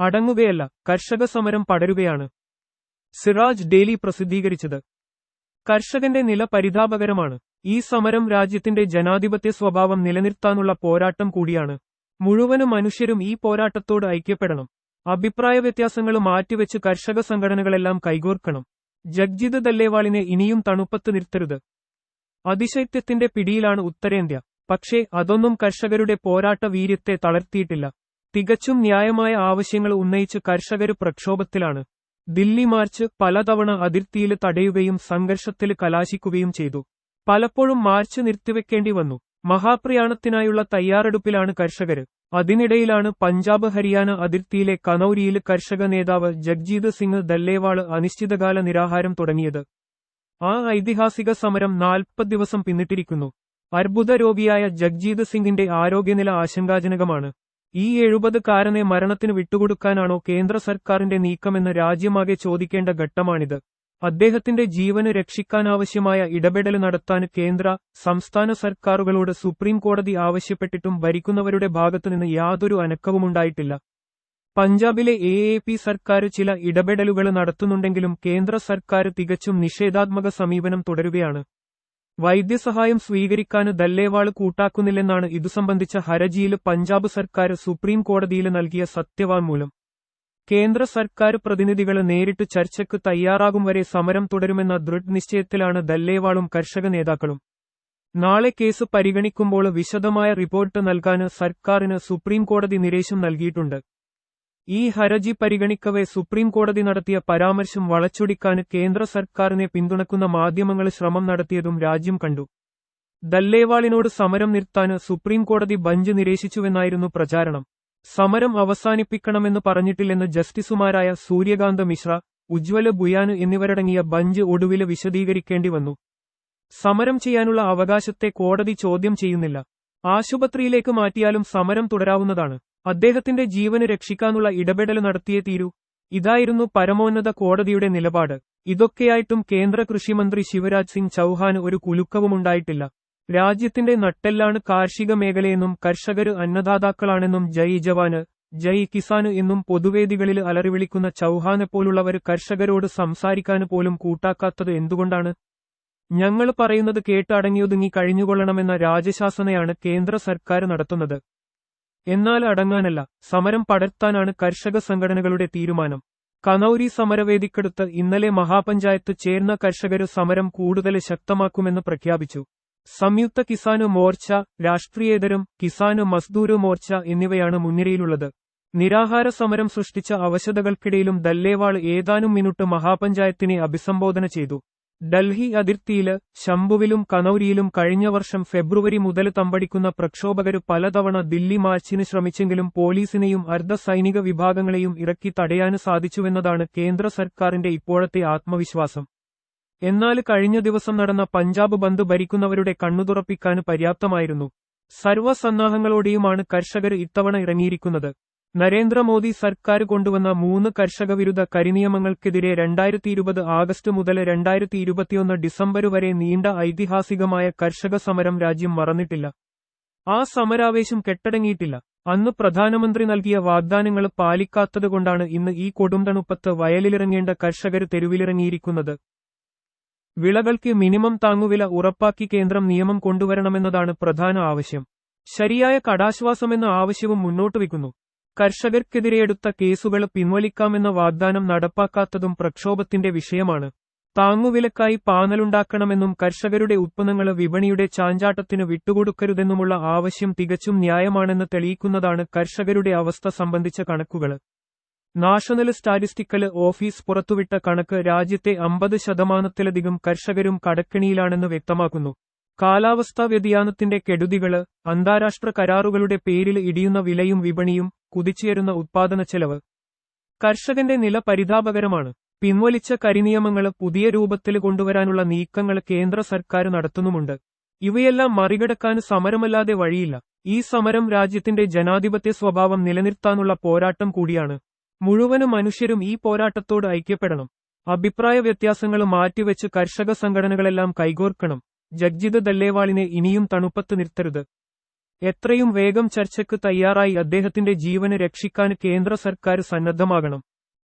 അടങ്ങുകയല്ല കർഷക സമരം പടരുകയാണ്. സിറാജ് ഡെയിലി പ്രസിദ്ധീകരിച്ചത്. കർഷകന്റെ നില പരിതാപകരമാണ്. ഈ സമരം രാജ്യത്തിന്റെ ജനാധിപത്യ സ്വഭാവം നിലനിർത്താനുള്ള പോരാട്ടം കൂടിയാണ്. മുഴുവനും മനുഷ്യരും ഈ പോരാട്ടത്തോട് ഐക്യപ്പെടണം. അഭിപ്രായ വ്യത്യാസങ്ങൾ മാറ്റിവെച്ച് കർഷക സംഘടനകളെല്ലാം കൈകോർക്കണം. ജഗ്ജിത് ദല്ലേവാളിനെ ഇനിയും തണുപ്പത്ത് നിർത്തരുത്. അതിശൈത്യത്തിന്റെ പിടിയിലാണ് ഉത്തരേന്ത്യ. പക്ഷേ അതൊന്നും കർഷകരുടെ പോരാട്ട വീര്യത്തെ തളർത്തിയിട്ടില്ല. തികച്ചും ന്യായമായ ആവശ്യങ്ങൾ ഉന്നയിച്ച് കർഷകര് പ്രക്ഷോഭത്തിലാണ്. ദില്ലി മാർച്ച് പലതവണ അതിർത്തിയിൽ തടയുകയും സംഘർഷത്തിൽ കലാശിക്കുകയും ചെയ്തു. പലപ്പോഴും മാർച്ച് നിർത്തിവെക്കേണ്ടി വന്നു. മഹാപ്രയാണത്തിനായുള്ള തയ്യാറെടുപ്പിലാണ് കർഷകര്. അതിനിടയിലാണ് പഞ്ചാബ് ഹരിയാന അതിർത്തിയിലെ കനൌരിയിൽ കർഷക നേതാവ് ജഗ്ജീത് സിംഗ് ദല്ലേവാൾ അനിശ്ചിതകാല നിരാഹാരം തുടങ്ങിയത്. ആ ഐതിഹാസിക സമരം നാൽപ്പത് ദിവസം പിന്നിട്ടിരിക്കുന്നു. അർബുദ രോഗിയായ ജഗ്ജീത് സിംഗിന്റെ ആരോഗ്യനില ആശങ്കാജനകമാണ്. ഈ എഴുപതുകാരനെ മരണത്തിന് വിട്ടുകൊടുക്കാനാണോ കേന്ദ്ര സർക്കാരിന്റെ നീക്കമെന്ന് രാജ്യമാകെ ചോദിക്കേണ്ട ഘട്ടമാണിത്. അദ്ദേഹത്തിന്റെ ജീവന് രക്ഷിക്കാനാവശ്യമായ ഇടപെടൽ നടത്താൻ കേന്ദ്ര സംസ്ഥാന സർക്കാരുകളോട് സുപ്രീം കോടതി ആവശ്യപ്പെട്ടിട്ടും ഭരിക്കുന്നവരുടെ ഭാഗത്തുനിന്ന് യാതൊരു അനക്കവുമുണ്ടായിട്ടില്ല. പഞ്ചാബിലെ എ എ പി സർക്കാർ ചില ഇടപെടലുകൾ നടത്തുന്നുണ്ടെങ്കിലും കേന്ദ്ര സർക്കാർ തികച്ചും നിഷേധാത്മക സമീപനം തുടരുകയാണ്. വൈദ്യസഹായം സ്വീകരിക്കാൻ ദല്ലേവാൾ കൂട്ടാക്കുന്നില്ലെന്നാണ് ഇതു സംബന്ധിച്ച ഹരജിയിൽ പഞ്ചാബ് സർക്കാർ സുപ്രീം കോടതിയിൽ നൽകിയ സത്യവാങ്മൂലം. കേന്ദ്ര സർക്കാർ പ്രതിനിധികൾ നേരിട്ട് ചർച്ചയ്ക്ക് തയ്യാറാകും വരെ സമരം തുടരുമെന്ന ദൃഢനിശ്ചയത്തിലാണ് ദല്ലേവാളും കർഷക നേതാക്കളും. നാളെ കേസ് പരിഗണിക്കുമ്പോൾ വിശദമായ റിപ്പോർട്ട് നൽകാൻ സർക്കാരിന് സുപ്രീം കോടതി നൽകിയിട്ടുണ്ട്. ഈ ഹർജി പരിഗണിക്കവെ സുപ്രീംകോടതി നടത്തിയ പരാമർശം വളച്ചൊടിക്കാൻ കേന്ദ്ര സർക്കാരിനെ പിന്തുണക്കുന്ന മാധ്യമങ്ങൾ ശ്രമം നടത്തിയതും രാജ്യം കണ്ടു. ദല്ലേവാളിനോട് സമരം നിർത്താൻ സുപ്രീംകോടതി ബഞ്ച് നിരേശിച്ചുവെന്നായിരുന്നു പ്രചാരണം. സമരം അവസാനിപ്പിക്കണമെന്ന് പറഞ്ഞിട്ടില്ലെന്ന് ജസ്റ്റിസുമാരായ സൂര്യകാന്ത മിശ്ര ഉജ്വല ബുയാന് എന്നിവരടങ്ങിയ ബഞ്ച് ഒടുവിൽ വിശദീകരിക്കേണ്ടി വന്നു. സമരം ചെയ്യാനുള്ള അവകാശത്തെ കോടതി ചോദ്യം ചെയ്യുന്നില്ല. ആശുപത്രിയിലേക്ക് മാറ്റിയാലും സമരം തുടരാവുന്നതാണ്. അദ്ദേഹത്തിന്റെ ജീവന് രക്ഷിക്കാനുള്ള ഇടപെടൽ നടത്തിയേ തീരൂ. ഇതായിരുന്നു പരമോന്നത കോടതിയുടെ നിലപാട്. ഇതൊക്കെയായിട്ടും കേന്ദ്ര കൃഷിമന്ത്രി ശിവരാജ് സിംഗ് ചൌഹാന് ഒരു കുലുക്കവുമുണ്ടായിട്ടില്ല. രാജ്യത്തിന്റെ നട്ടെല്ലാണ് കാർഷിക മേഖലയെന്നും കർഷകര് അന്നദാതാക്കളാണെന്നും ജയ് ജവാന് ജയ് കിസാന് എന്നും പൊതുവേദികളിൽ അലറിവിളിക്കുന്ന ചൌഹാനെപ്പോലുള്ളവർ കർഷകരോട് സംസാരിക്കാൻ പോലും കൂട്ടാക്കാത്തത് എന്തുകൊണ്ടാണ്? ഞങ്ങൾ പറയുന്നത് കേട്ടടങ്ങിയൊതുങ്ങി കഴിഞ്ഞുകൊള്ളണമെന്ന രാജശാസനയാണ് കേന്ദ്ര സർക്കാർ നടത്തുന്നത്. എന്നാൽ അടങ്ങാനല്ല സമരം പടർത്താനാണ് കർഷക സംഘടനകളുടെ തീരുമാനം. കനൌരി സമരവേദിക്കടുത്ത് ഇന്നലെ മഹാപഞ്ചായത്ത് ചേർന്ന കർഷകര് സമരം കൂടുതൽ ശക്തമാക്കുമെന്ന് പ്രഖ്യാപിച്ചു. സംയുക്ത കിസാന് മോർച്ച രാഷ്ട്രീയേതരം കിസാന് മസ്ദൂര് മോർച്ച എന്നിവയാണ് മുൻനിരയിലുള്ളത്. നിരാഹാര സമരം സൃഷ്ടിച്ച അവശതകൾക്കിടയിലും ദല്ലേവാൾ ഏതാനും മിനിറ്റ് മഹാപഞ്ചായത്തിനെ അഭിസംബോധന ചെയ്തു. ഡൽഹി അതിർത്തിയിൽ ശംഭുവിലും കനൌരിയിലും കഴിഞ്ഞ വർഷം ഫെബ്രുവരി മുതൽ തമ്പടിക്കുന്ന പ്രക്ഷോഭകര് പലതവണ ദില്ലി മാർച്ചിന് ശ്രമിച്ചെങ്കിലും പോലീസിനെയും അർദ്ധസൈനിക വിഭാഗങ്ങളെയും ഇറക്കി തടയാന് സാധിച്ചുവെന്നതാണ് കേന്ദ്ര സർക്കാരിന്റെ ഇപ്പോഴത്തെ ആത്മവിശ്വാസം. എന്നാൽ കഴിഞ്ഞ ദിവസം നടന്ന പഞ്ചാബ് ബന്ദ് ഭരിക്കുന്നവരുടെ കണ്ണുതുറപ്പിക്കാൻ പര്യാപ്തമായിരുന്നു. സർവസന്നാഹങ്ങളോടെയുമാണ് കർഷകർ ഇത്തവണ ഇറങ്ങിയിരിക്കുന്നത്. നരേന്ദ്രമോദി സർക്കാർ കൊണ്ടുവന്ന മൂന്ന് കർഷക വിരുദ്ധ കരിനിയമങ്ങൾക്കെതിരെ രണ്ടായിരത്തി ഇരുപത് ആഗസ്റ്റ് മുതൽ രണ്ടായിരത്തി ഇരുപത്തിയൊന്ന് ഡിസംബർ വരെ നീണ്ട ഐതിഹാസികമായ കർഷക സമരം രാജ്യം മറന്നിട്ടില്ല. ആ സമരാവേശം കെട്ടടങ്ങിയിട്ടില്ല. അന്ന് പ്രധാനമന്ത്രി നൽകിയ വാഗ്ദാനങ്ങൾ പാലിക്കാത്തതുകൊണ്ടാണ് ഇന്ന് ഈ കൊടുംതണുപ്പത്ത് വയലിലിറങ്ങേണ്ട കർഷകർ തെരുവിലിറങ്ങിയിരിക്കുന്നത്. വിളകൾക്ക് മിനിമം താങ്ങുവില ഉറപ്പാക്കി കേന്ദ്രം നിയമം കൊണ്ടുവരണമെന്നതാണ് പ്രധാന ആവശ്യം. ശരിയായ കടാശ്വാസമെന്ന ആവശ്യവും മുന്നോട്ട് വയ്ക്കുന്നു കർഷകർക്കെതിരെയെടുത്ത കേസുകൾ പിൻവലിക്കാമെന്ന വാഗ്ദാനം നടപ്പാക്കാത്തതും പ്രക്ഷോഭത്തിന്റെ വിഷയമാണ്. താങ്ങുവിലക്കായി പാനലുണ്ടാക്കണമെന്നും കർഷകരുടെ ഉത്പന്നങ്ങൾ വിപണിയുടെ ചാഞ്ചാട്ടത്തിന് വിട്ടുകൊടുക്കരുതെന്നുമുള്ള ആവശ്യം തികച്ചും ന്യായമാണെന്ന് തെളിയിക്കുന്നതാണ് കർഷകരുടെ അവസ്ഥ സംബന്ധിച്ച കണക്കുകൾ നാഷണൽ സ്റ്റാറ്റിസ്റ്റിക്കൽ ഓഫീസ് പുറത്തുവിട്ട കണക്ക് രാജ്യത്തെ അമ്പത് ശതമാനത്തിലധികം കർഷകരും കടക്കിണിയിലാണെന്ന് വ്യക്തമാക്കുന്നു. കാലാവസ്ഥാ വ്യതിയാനത്തിന്റെ കെടുതികൾ അന്താരാഷ്ട്ര കരാറുകളുടെ പേരിൽ ഇടിയുന്ന വിലയും വിപണിയും കുതിച്ചുയരുന്ന ഉത്പാദനച്ചെലവ് കർഷകന്റെ നില പരിതാപകരമാണ്. പിൻവലിച്ച കരിനിയമങ്ങൾ പുതിയ രൂപത്തിൽ കൊണ്ടുവരാനുള്ള നീക്കങ്ങൾ കേന്ദ്ര സർക്കാർ നടത്തുന്നുമുണ്ട്. ഇവയെല്ലാം മറികടക്കാൻ സമരമല്ലാതെ വഴിയില്ല. ഈ സമരം രാജ്യത്തിന്റെ ജനാധിപത്യ സ്വഭാവം നിലനിർത്താനുള്ള പോരാട്ടം കൂടിയാണ്. മുഴുവനും മനുഷ്യരും ഈ പോരാട്ടത്തോട് ഐക്യപ്പെടണം. അഭിപ്രായ വ്യത്യാസങ്ങൾ മാറ്റിവെച്ച് കർഷക സംഘടനകളെല്ലാം കൈകോർക്കണം. ജഗ്ജിത് ദല്ലേവാളിനെ ഇനിയും തണുപ്പത്ത് നിർത്തരുത്. എത്രയും വേഗം ചർച്ചയ്ക്ക് തയ്യാറായി അദ്ദേഹത്തിന്റെ ജീവന് രക്ഷിക്കാൻ കേന്ദ്ര സർക്കാർ സന്നദ്ധമാകണം.